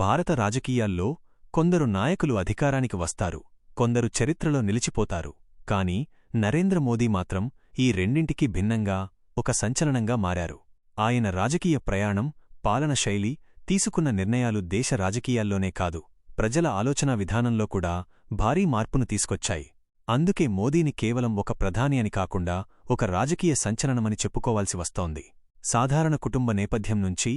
భారత రాజకీయాల్లో కొందరు నాయకులు అధికారానికి వస్తారు కొందరు చరిత్రలో నిలిచిపోతారు. కాని నరేంద్ర మోదీ మాత్రం ఈ రెండింటికి భిన్నంగా ఒక సంచలనంగా మారారు. ఆయన రాజకీయ ప్రయాణం పాలన శైలి తీసుకున్న నిర్ణయాలు దేశ రాజకీయాల్లోనే కాదు ప్రజల ఆలోచనా విధానంలో కూడా భారీ మార్పును తీసుకొచ్చాయి. అందుకే మోదీని కేవలం ఒక ప్రధాని అని కాకుండా ఒక రాజకీయ సంచలనమని చెప్పుకోవాల్సి వస్తోంది. సాధారణ కుటుంబ నేపథ్యం నుంచి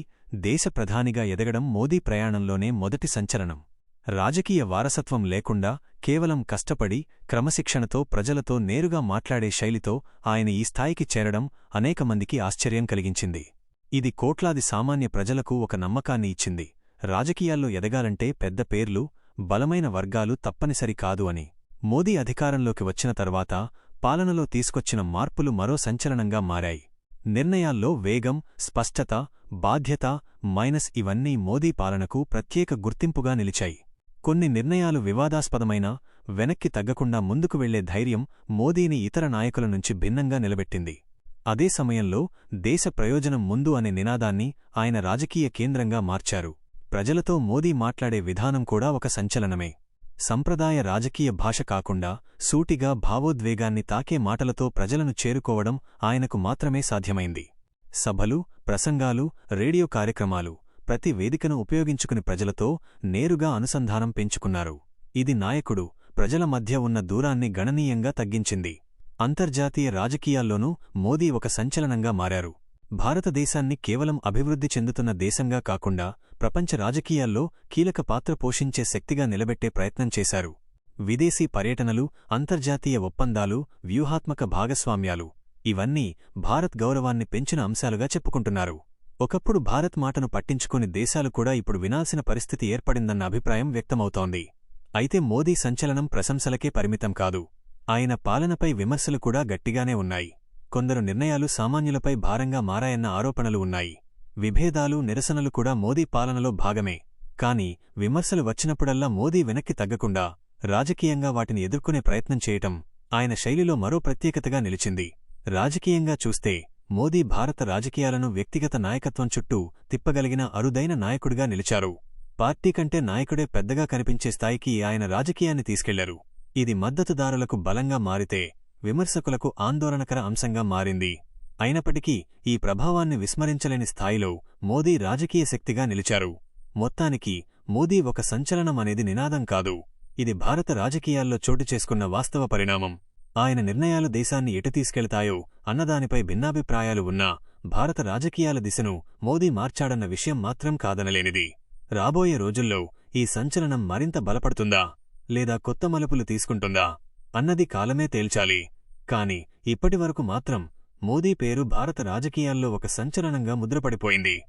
దేశ ప్రధానిగా ఎదగడం మోదీ ప్రయాణంలోనే మొదటి సంచలనం. రాజకీయ వారసత్వం లేకుండా కేవలం కష్టపడి క్రమశిక్షణతో ప్రజలతో నేరుగా మాట్లాడే శైలితో ఆయన ఈ స్థాయికి చేరడం అనేకమందికి ఆశ్చర్యం కలిగించింది. ఇది కోట్లాది సామాన్య ప్రజలకు ఒక నమ్మకాన్ని ఇచ్చింది. రాజకీయాల్లో ఎదగాలంటే పెద్ద పేర్లు బలమైన వర్గాలు తప్పనిసరి కాదు అని. మోదీ అధికారంలోకి వచ్చిన తర్వాత పాలనలో తీసుకొచ్చిన మార్పులు మరో సంచలనంగా మారాయి. నిర్ణయాల్లో వేగం స్పష్టత బాధ్యత మైనస్ ఇవన్నీ మోదీ పాలనకు ప్రత్యేక గుర్తింపుగా నిలిచాయి. కొన్ని నిర్ణయాలు వివాదాస్పదమైన వెనక్కి తగ్గకుండా ముందుకు వెళ్ళే ధైర్యం మోదీని ఇతర నాయకుల నుంచి భిన్నంగా నిలబెట్టింది. అదే సమయంలో దేశ ప్రయోజనం ముందు అనే నినాదాన్ని ఆయన రాజకీయ కేంద్రంగా మార్చారు. ప్రజలతో మోదీ మాట్లాడే విధానం కూడా ఒక సంచలనమే. సంప్రదాయ రాజకీయ భాష కాకుండా సూటిగా భావోద్వేగాన్ని తాకే మాటలతో ప్రజలను చేరుకోవడం ఆయనకు మాత్రమే సాధ్యమైంది. సభలు ప్రసంగాలు రేడియో కార్యక్రమాలు ప్రతి వేదికను ఉపయోగించుకుని ప్రజలతో నేరుగా అనుసంధానం పెంచుకున్నారు. ఇది నాయకుడు ప్రజల మధ్య ఉన్న దూరాన్ని గణనీయంగా తగ్గించింది. అంతర్జాతీయ రాజకీయాల్లోనూ మోదీ ఒక సంచలనంగా మారారు. భారతదేశాన్ని కేవలం అభివృద్ధి చెందుతున్న దేశంగా కాకుండా ప్రపంచ రాజకీయాల్లో కీలక పాత్ర పోషించే శక్తిగా నిలబెట్టే ప్రయత్నం చేశారు. విదేశీ పర్యటనలు అంతర్జాతీయ ఒప్పందాలు వ్యూహాత్మక భాగస్వామ్యాలు ఇవన్నీ భారత్ గౌరవాన్ని పెంచిన అంశాలుగా చెప్పుకుంటున్నారు. ఒకప్పుడు భారత్ మాటను పట్టించుకుని దేశాలు కూడా ఇప్పుడు వినాల్సిన పరిస్థితి ఏర్పడిందన్న అభిప్రాయం వ్యక్తమవుతోంది. అయితే మోదీ సంచలనం ప్రశంసలకే పరిమితం కాదు. ఆయన పాలనపై విమర్శలు కూడా గట్టిగానే ఉన్నాయి. కొందరు నిర్ణయాలు సామాన్యులపై భారంగా మారాయన్న ఆరోపణలు ఉన్నాయి. విభేదాలు నిరసనలు కూడా మోదీ పాలనలో భాగమే. కాని విమర్శలు వచ్చినప్పుడల్లా మోదీ వెనక్కి తగ్గకుండా రాజకీయంగా వాటిని ఎదుర్కొనే ప్రయత్నం చేయటం ఆయన శైలిలో మరో ప్రత్యేకతగా నిలిచింది. రాజకీయంగా చూస్తే మోదీ భారత రాజకీయాలను వ్యక్తిగత నాయకత్వం చుట్టూ తిప్పగలిగిన అరుదైన నాయకుడిగా నిలిచారు. పార్టీ కంటే నాయకుడే పెద్దగా కనిపించే స్థాయికి ఆయన రాజకీయాన్ని తీసుకెళ్ళారు. ఇది మద్దతుదారులకు బలంగా మారితే విమర్శకులకు ఆందోళనకర అంశంగా మారింది. అయినప్పటికీ ఈ ప్రభావాన్ని విస్మరించలేని స్థాయిలో మోదీ రాజకీయ శక్తిగా నిలిచారు. మొత్తానికి మోదీ ఒక సంచలనం అనేది నినాదం కాదు. ఇది భారత రాజకీయాల్లో చోటు చేసుకున్న వాస్తవ పరిణామం. ఆయన నిర్ణయాలు దేశాన్ని ఎటు తీసుకెళ్తాయో అన్నదానిపై భిన్నాభిప్రాయాలు ఉన్నా భారత రాజకీయాల దిశను మోదీ మార్చాడన్న విషయం మాత్రం కాదనలేనిది. రాబోయే రోజుల్లో ఈ సంచలనం మరింత బలపడుతుందా? లేదా కొత్త మలుపులు తీసుకుంటుందా? అన్నది కాలమే తేల్చాలి. కాని ఇప్పటివరకు మాత్రం మోదీ పేరు భారత రాజకీయాల్లో ఒక సంచలనంగా ముద్రపడిపోయింది.